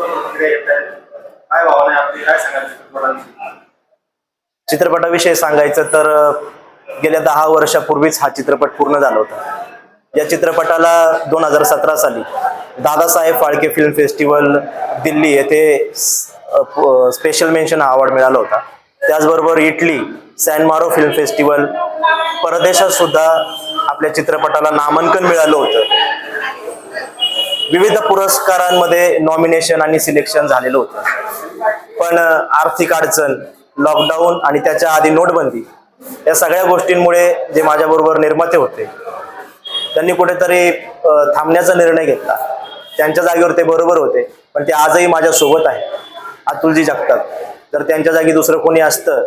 प्रतिक्रिया येत आहेत. काय भावना आहे आपली? काय चित्रपटाविषयी? सांगायचं तर गेल्या दहा वर्षापूर्वीच हा चित्रपट पूर्ण झाला होता. या चित्रपटाला दोन हजार सतरा साली दादासाहेब फाळके फिल्म फेस्टिवल दिल्ली येथे स्पेशल मेन्शन हा अवॉर्ड मिळाला होता. त्याचबरोबर इटली सॅनमारो फिल्म फेस्टिवल परदेशात सुद्धा आपल्या चित्रपटाला नामांकन मिळालं होतं. विविध पुरस्कारांमध्ये नॉमिनेशन आणि सिलेक्शन झालेलं होतं. पण आर्थिक अडचण लॉकडाऊन आणि त्याच्या आधी नोटबंदी या सगळ्या गोष्टींमुळे जे माझ्याबरोबर निर्माते होते त्यांनी कुठेतरी थांबण्याचा निर्णय घेतला. त्यांच्या जागेवर ते बरोबर होते पण ते आजही माझ्यासोबत आहे अतुलजी जगतात जर त्यांच्या जागी दुसरं कोणी असतं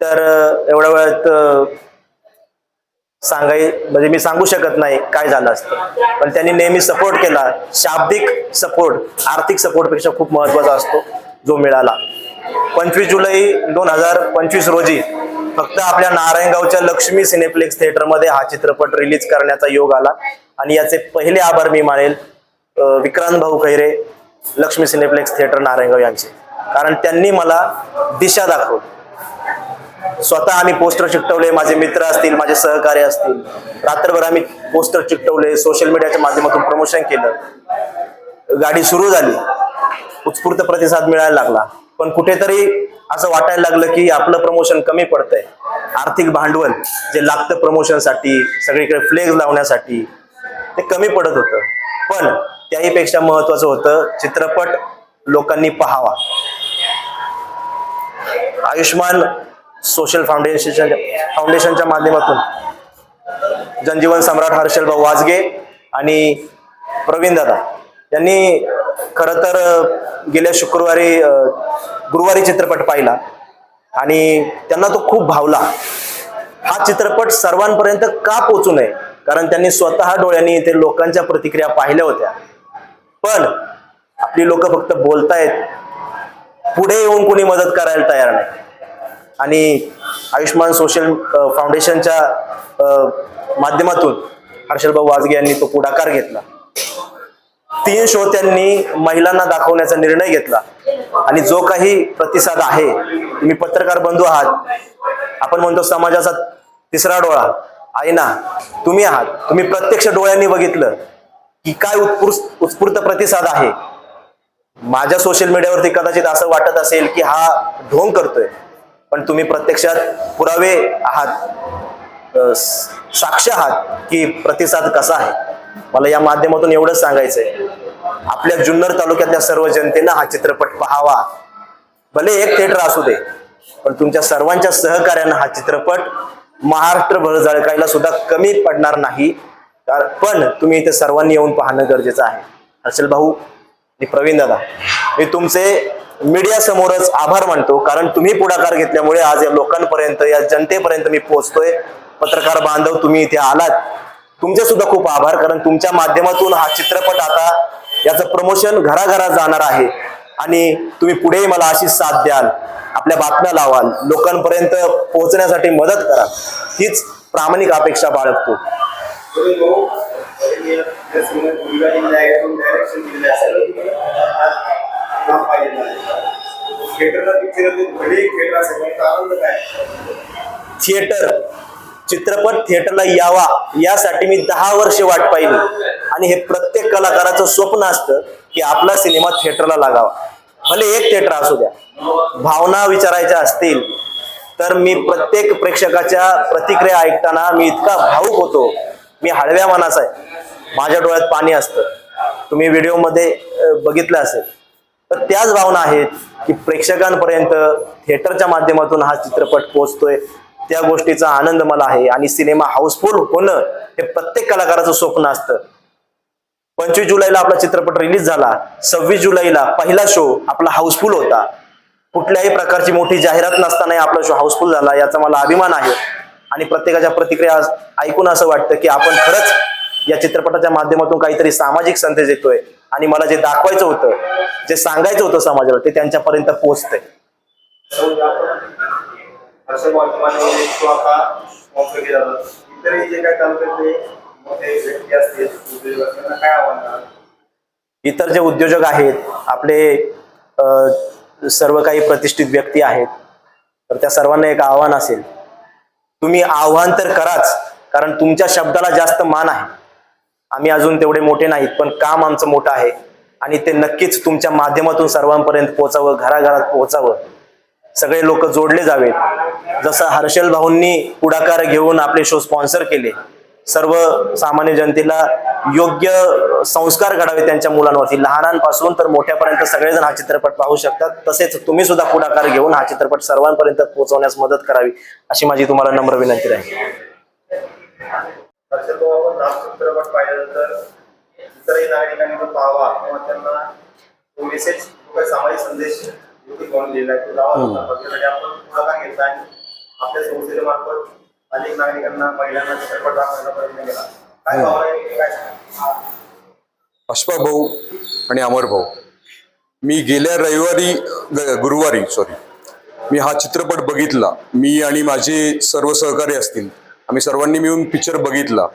तर एवढ्या वेळात सांगाय म्हणजे मी सांगू शकत नाही काय झालं असतं. पण त्यांनी नेहमी सपोर्ट केला. शाब्दिक सपोर्ट आर्थिक सपोर्टपेक्षा खूप महत्त्वाचा असतो जो मिळाला. पंचवीस जुलै दोन हजार पंचवीस रोजी फक्त आपल्या नारायणगावच्या लक्ष्मी सिनेप्लेक्स थिएटरमध्ये हा चित्रपट रिलीज करण्याचा योग आला. आणि याचे पहिले आभार मी मानेल विक्रांत भाऊ खैरे लक्ष्मी सिनेप्लेक्स थिएटर नारायणगाव यांचे. कारण त्यांनी मला दिशा दाखवली. स्वतः आम्ही पोस्टर चिकटवले माझे मित्र असतील माझे सहकार्य असतील. रात्रभर आम्ही पोस्टर चिकटवले सोशल मीडियाच्या माध्यमातून प्रमोशन केलं. गाडी सुरू झाली. उत्स्फूर्त प्रतिसाद मिळायला लागला. पण कुठेतरी असं वाटायला लागलं की आपलं प्रमोशन कमी पडतंय. आर्थिक भांडवल जे लागतं प्रमोशनसाठी सगळीकडे फ्लेक्स लावण्यासाठी ते कमी पडत होतं. पण त्याही पेक्षा महत्वाचं होतं चित्रपट लोकांनी पाहावा. आयुष्मान सोशल फाउंडेशनच्या फाउंडेशनच्या माध्यमातून जनजीवन सम्राट हर्षल भाऊ वाजगे आणि प्रवीण दादा यांनी खरं तर गेल्या शुक्रवारी गुरुवारी चित्रपट पाहिला आणि त्यांना तो खूप भावला. हा चित्रपट सर्वांपर्यंत का पोचू नये? कारण त्यांनी स्वतः डोळ्यांनी इथे लोकांच्या प्रतिक्रिया पाहिल्या होत्या. पण आपली लोक फक्त बोलतायत. पुढे येऊन कोणी मदत करायला तयार नाही. आणि आयुष्मान सोशल फाउंडेशनच्या माध्यमातून हर्षलभाऊ वाजगे यांनी तो पुढाकार घेतला. तीन शो त्यांनी महिलांना दाखवण्याचा निर्णय घेतला. आणि जो काही प्रतिसाद आहे तुम्ही पत्रकार बंधू आहात आपण म्हणतो समाजाचा तिसरा डोळा. आईना तुम्ही आहात तुम्ही प्रत्यक्ष डोळ्यांनी बघितलं की काय उत्स्फूर्त उत्स्फूर्त प्रतिसाद आहे. माझ्या सोशल मीडियावरती कदाचित असं वाटत असेल की हा ढोंग करतोय. पण तुम्ही प्रत्यक्षात पुरावे आहात साक्ष आहात की प्रतिसाद कसा आहे? मला या माध्यमातून एवढंच सांगायचंय. आपल्या जुन्नर तालुक्यातल्या सर्व जनतेनं हा चित्रपट पाहावा. भले एक थिएटर असू दे पण तुमच्या सर्वांच्या सहकार्यानं हा चित्रपट महाराष्ट्रभर जळकायला सुद्धा कमी पडणार नाही. पण तुम्ही इथे सर्वांनी येऊन पाहणं गरजेचं आहे. हर्षल भाऊ आणि प्रवीण दादा. मी तुमचे मीडिया समोरच आभार मानतो कारण तुम्ही पुढाकार घेतल्यामुळे आज या लोकांपर्यंत या जनतेपर्यंत मी पोहोचतोय. पत्रकार बांधव तुम्ही इथे आलात. तुमचे सुद्धा खूप आभार कारण तुमच्या माध्यमातून हा चित्रपट आता याचं प्रमोशन घराघरात जाणार आहे. आणि तुम्ही पुढेही मला अशी साथ द्याल आपल्या बातम्या लावाल लोकांपर्यंत पोहोचण्यासाठी मदत करा. हीच प्रामाणिक अपेक्षा बाळगतो. काम पाहिजे थिएटरला पिक्चर भले थिएटर असेल आनंद काय? थिएटर चित्रपट थिएटरला यावा यासाठी मी दहा वर्षे वाट पाहिली. आणि हे प्रत्येक कलाकाराचं स्वप्न असतं की आपला सिनेमा थिएटरला लागावा. भले एक थिएटर असू द्या भावना विचारायच्या असतील तर मी प्रत्येक प्रेक्षकाच्या प्रतिक्रिया ऐकताना मी इतका भाऊक होतो. मी हळव्या मनाचा आहे. माझ्या डोळ्यात पाणी असतं. तुम्ही व्हिडिओमध्ये बघितलं असेल. तर त्याच भावना आहेत की प्रेक्षकांपर्यंत थिएटरच्या माध्यमातून हा चित्रपट पोहोचतोय. त्या गोष्टीचा आनंद मला आहे आणि सिनेमा हाऊसफुल होणं हे प्रत्येक कलाकाराचं स्वप्न असतं. पंचवीस जुलैला आपला चित्रपट रिलीज झाला. सव्वीस जुलैला पहिला शो आपला हाऊसफुल होता. कुठल्याही प्रकारची मोठी जाहिरात नसतानाही आपला शो हाऊसफुल झाला याचा मला अभिमान आहे. आणि प्रत्येकाच्या प्रतिक्रिया ऐकून असं वाटतं की आपण खरंच या चित्रपटाच्या माध्यमातून काहीतरी सामाजिक संदेश देतोय. आणि मला जे दाखवायचं होतं जे सांगायचं होतं समाजाला ते त्यांच्यापर्यंत पोहोचतंय. इतर जे उद्योजक आहेत आपले सर्व काही प्रतिष्ठित व्यक्ती आहेत तर त्या सर्वांना एक आव्हान असेल. तुम्ही आव्हान तर कराच कारण तुमच्या शब्दाला जास्त मान आहे. आम्ही अजून तेवढे मोठे नाहीत पण काम आमचं मोठं आहे. आणि ते नक्कीच तुमच्या माध्यमातून सर्वांपर्यंत पोहोचावं घराघरात पोहोचावं. सगळे लोक जोडले जावेत. जसं हर्षल भाऊंनी पुढाकार घेऊन आपले शो स्पॉन्सर केले सर्व सामान्य जनतेला योग्य संस्कार घडावे त्यांच्या मुलांवरती. लहानांपासून तर मोठ्यापर्यंत सगळेजण हा चित्रपट पाहू शकतात. तसेच तुम्ही सुद्धा पुढाकार घेऊन हा चित्रपट सर्वांपर्यंत पोहोचवण्यास मदत करावी अशी माझी तुम्हाला नम्र विनंती राहील. हर्षल भाऊ आपण नाम चित्रपट पाहिल्यानंतर इतरही नागरिकांनी तो पाहावा किंवा त्यांना तो मेसेज तो काही सामाजिक संदेश दिला आहे तो लावा बघण्यासाठी आपण पुढाकार घेतला आणि आपल्या संस्थेच्या मार्फत अनेक नागरिकांना महिलांना चित्रपट दाखवण्याचा प्रयत्न केला. काय भावना आहे ते काय? अश्फाक भाऊ आणि अमर भाऊ. मी गेल्या रविवारी गुरुवारी सॉरी मी हा चित्रपट बघितला. मी आणि माझे सर्व सहकारी असतील आम्ही सर्वांनी मिळून पिक्चर बघितला.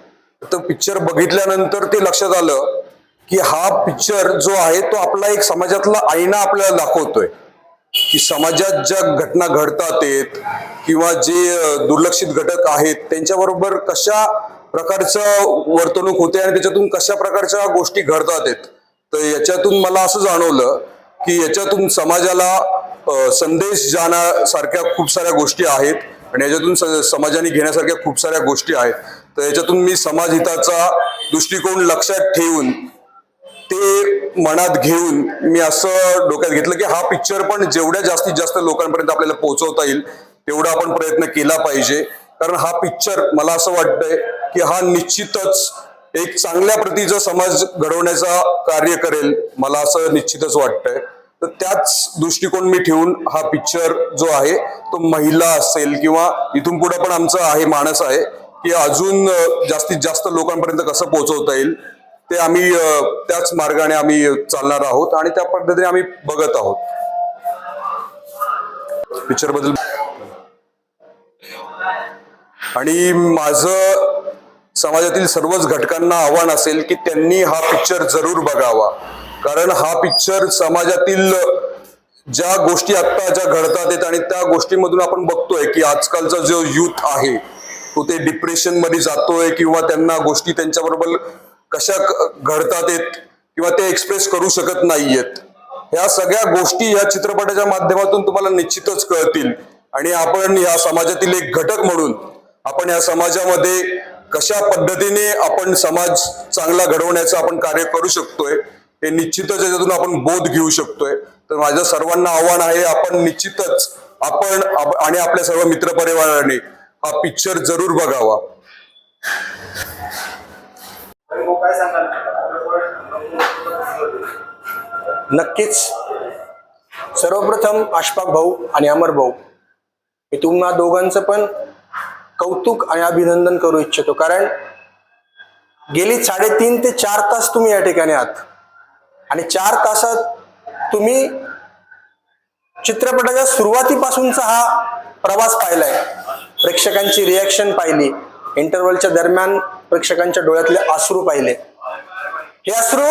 तर पिक्चर बघितल्यानंतर ते लक्षात आलं की हा पिक्चर जो आहे तो आपला एक समाजातला आईना आपल्याला दाखवतोय. की समाजात ज्या घटना घडतात आहेत किंवा जे दुर्लक्षित घटक आहेत त्यांच्याबरोबर कशा प्रकारचं वर्तणूक होते आणि त्याच्यातून कशा प्रकारच्या गोष्टी घडतात आहेत. तर याच्यातून मला असं जाणवलं की याच्यातून समाजाला संदेश जाण्यासारख्या खूप साऱ्या गोष्टी आहेत. आणि याच्यातून स- समाजाने घेण्यासारख्या खूप साऱ्या गोष्टी आहेत. तर याच्यातून मी समाज हिताचा दृष्टिकोन लक्षात ठेवून ते मनात घेऊन मी असं डोक्यात घेतलं की हा पिक्चर पण जेवढ्या जास्तीत जास्त लोकांपर्यंत आपल्याला पोहोचवता येईल तेवढा आपण प्रयत्न केला पाहिजे. कारण हा पिक्चर मला असं वाटतंय की हा निश्चितच एक चांगल्या प्रतीचा समाज घडवण्याचा कार्य करेल मला असं निश्चितच वाटतंय. तर त्याच दृष्टिकोन मी ठेवून हा पिक्चर जो आहे तो महिला असेल किंवा इथून पुढे पण आमचं आहे माणस आहे की अजून जास्तीत जास्त लोकांपर्यंत कसं पोहोचवता येईल ते आम्ही त्याच मार्गाने आम्ही चालणार आहोत आणि त्या पद्धतीने आम्ही बघत आहोत. पिक्चरबद्दल आणि माझं समाजातील सर्वच घटकांना आव्हान असेल की त्यांनी हा पिक्चर जरूर बघावा. कारण हा पिक्चर समाजातील ज्या गोष्टी आत्ता ज्या घडतात आहेत आणि त्या गोष्टीमधून आपण बघतोय की आजकालचा जो युथ आहे तो ते डिप्रेशनमध्ये जातोय किंवा त्यांना गोष्टी त्यांच्याबरोबर कशा घडतात आहेत किंवा ते एक्सप्रेस करू शकत नाहीयेत. ह्या सगळ्या गोष्टी या चित्रपटाच्या माध्यमातून तुम्हाला निश्चितच कळतील. आणि आपण या समाजातील एक घटक म्हणून आपण या समाजामध्ये कशा पद्धतीने आपण समाज चांगला घडवण्याचं आपण कार्य करू शकतोय हे निश्चितच याच्यातून आपण बोध घेऊ शकतोय. तर माझं सर्वांना आव्हान आहे आपण निश्चितच आपण आणि आपल्या सर्व मित्रपरिवाराने हा पिक्चर जरूर बघावा. नक्कीच. सर्वप्रथम अशफाक भाऊ आणि अमर भाऊ मी तुम्हा दोघांचं पण कौतुक आणि अभिनंदन करू इच्छितो. कारण गेली साडेतीन ते चार तास तुम्ही या ठिकाणी आहात. आणि चार तासात तुम्ही चित्रपटाच्या सुरुवातीपासूनचा हा प्रवास पाहिलाय. प्रेक्षकांची रिॲक्शन पाहिली. इंटरव्हलच्या दरम्यान प्रेक्षकांच्या डोळ्यातले अश्रू पाहिले. हे अश्रू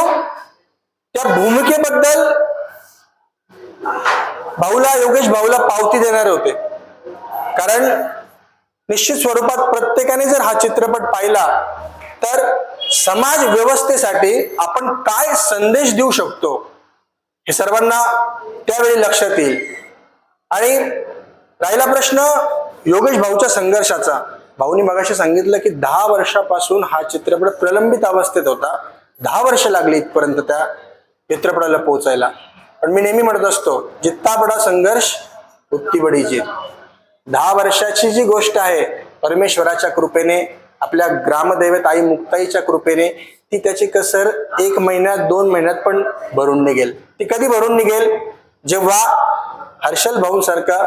त्या भूमिकेबद्दल भाऊला योगेश भाऊला पावती देणारे होते. कारण निश्चित स्वरूपात प्रत्येकाने जर हा चित्रपट पाहिला तर समाज व्यवस्थेसाठी आपण काय संदेश देऊ शकतो हे सर्वांना त्यावेळी लक्षात येईल. आणि राहिला प्रश्न योगेश भाऊच्या संघर्षाचा. भाऊनी मगाशी सांगितलं की दहा वर्षापासून हा चित्रपट प्रलंबित अवस्थेत होता. दहा वर्ष लागली इथपर्यंत त्या चित्रपटाला पोहोचायला. पण मी नेहमी म्हणत असतो जित्ता बडा संघर्ष उत्ती बडी जीत दहा वर्षाची जी गोष्ट आहे परमेश्वराच्या कृपेने आपल्या ग्रामदैवत आई मुक्ताईच्या कृपेने ती त्याची कसर एक महिन्यात दोन महिन्यात पण भरून निघेल. ती कधी भरून निघेल? जेव्हा हर्षल भाऊंसारखा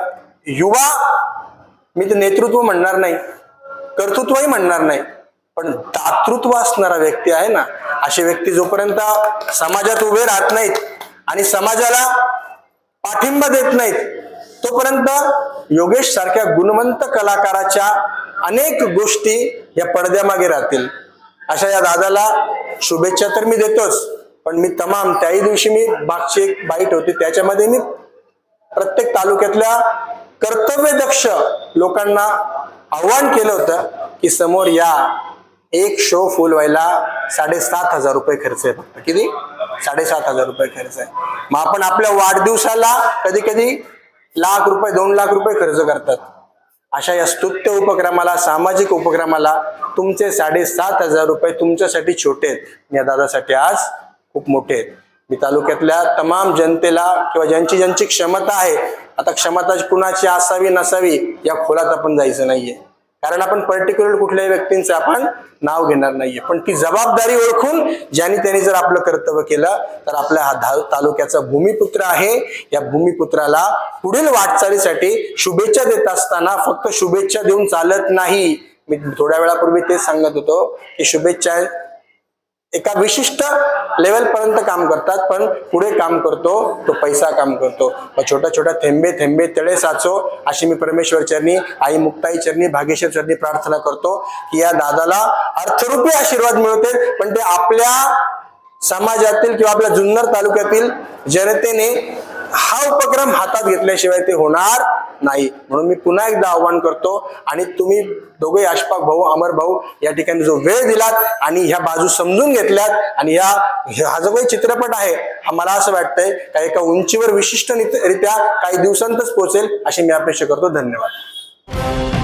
युवा मी ते नेतृत्व म्हणणार नाही कर्तृत्वही म्हणणार नाही पण दातृत्व असणारा व्यक्ती आहे ना असे व्यक्ती जोपर्यंत समाजात उभे राहत नाहीत आणि समाजाला पाठिंबा देत नाहीत तोपर्यंत योगेश सारख्या गुणवंत कलाकाराच्या अनेक गोष्टी या पडद्यामागे राहतील. अशा या दादाला शुभेच्छा तर मी देतोच पण मी तमाम त्याही दिवशी मी मागची एक बाईट होती त्याच्यामध्ये मी प्रत्येक तालुक्यातल्या कर्तव्यदक्ष लोकांना आव्हान केलं होतं की समोर या एक शो फुल व्हायला साडेसात हजार रुपये खर्च आहे फक्त. किती? साडेसात हजार रुपये खर्च आहे. मग आपण आपल्या वाढदिवसाला कधी कधी लाख रुपये दोन लाख रुपये खर्च करतात. अशा या स्तुत्य उपक्रमाला सामाजिक उपक्रमाला तुमचे साडेसात हजार रुपये तुमच्यासाठी छोटे आहेत. या दादासाठी आज खूप मोठे आहेत. मी तालुक्यातल्या तमाम जनतेला किंवा ज्यांची ज्यांची क्षमता आहे आता क्षमता कुणाची असावी नसावी या खोलात आपण जायचं नाहीये. कारण आपण पर्टिक्युलर कुठल्याही व्यक्तींचं आपण नाव घेणार नाहीये. पण ती जबाबदारी ओळखून ज्यांनी त्यांनी जर आपलं कर्तव्य केलं तर आपल्या हा धा- तालुक्याचा भूमिपुत्र आहे. या भूमिपुत्राला पुढील वाटचालीसाठी शुभेच्छा देत असताना फक्त शुभेच्छा देऊन चालत नाही. मी थोड्या वेळापूर्वी तेच सांगत होतो की शुभेच्छा एका विशिष्ट लेवल पर्यंत काम करतात पण पुढे काम करतो तो पैसा काम करतो. मग छोट्या छोट्या थेंबे थेंबे तळे साचो अशी मी परमेश्वर चरणी आई मुक्ताई चरणी भागेश्वर चरणी प्रार्थना करतो की या दादाला अर्थरूपी आशीर्वाद मिळते पण ते आपल्या समाजातील किंवा आपल्या जुन्नर तालुक्यातील जनतेने हा उपक्रम हातात घेतल्याशिवाय ते होणार नाही. म्हणून मी पुन्हा एकदा आव्हान करतो आणि तुम्ही दोघे आशपाक भाऊ अमर भाऊ या ठिकाणी जो वेळ दिलात आणि ह्या बाजू समजून घेतल्यात आणि ह्या हा जो काही चित्रपट आहे हा मला असं वाटतंय का एका उंचीवर विशिष्ट रित्या काही दिवसांतच पोहोचेल अशी मी अपेक्षा करतो. धन्यवाद.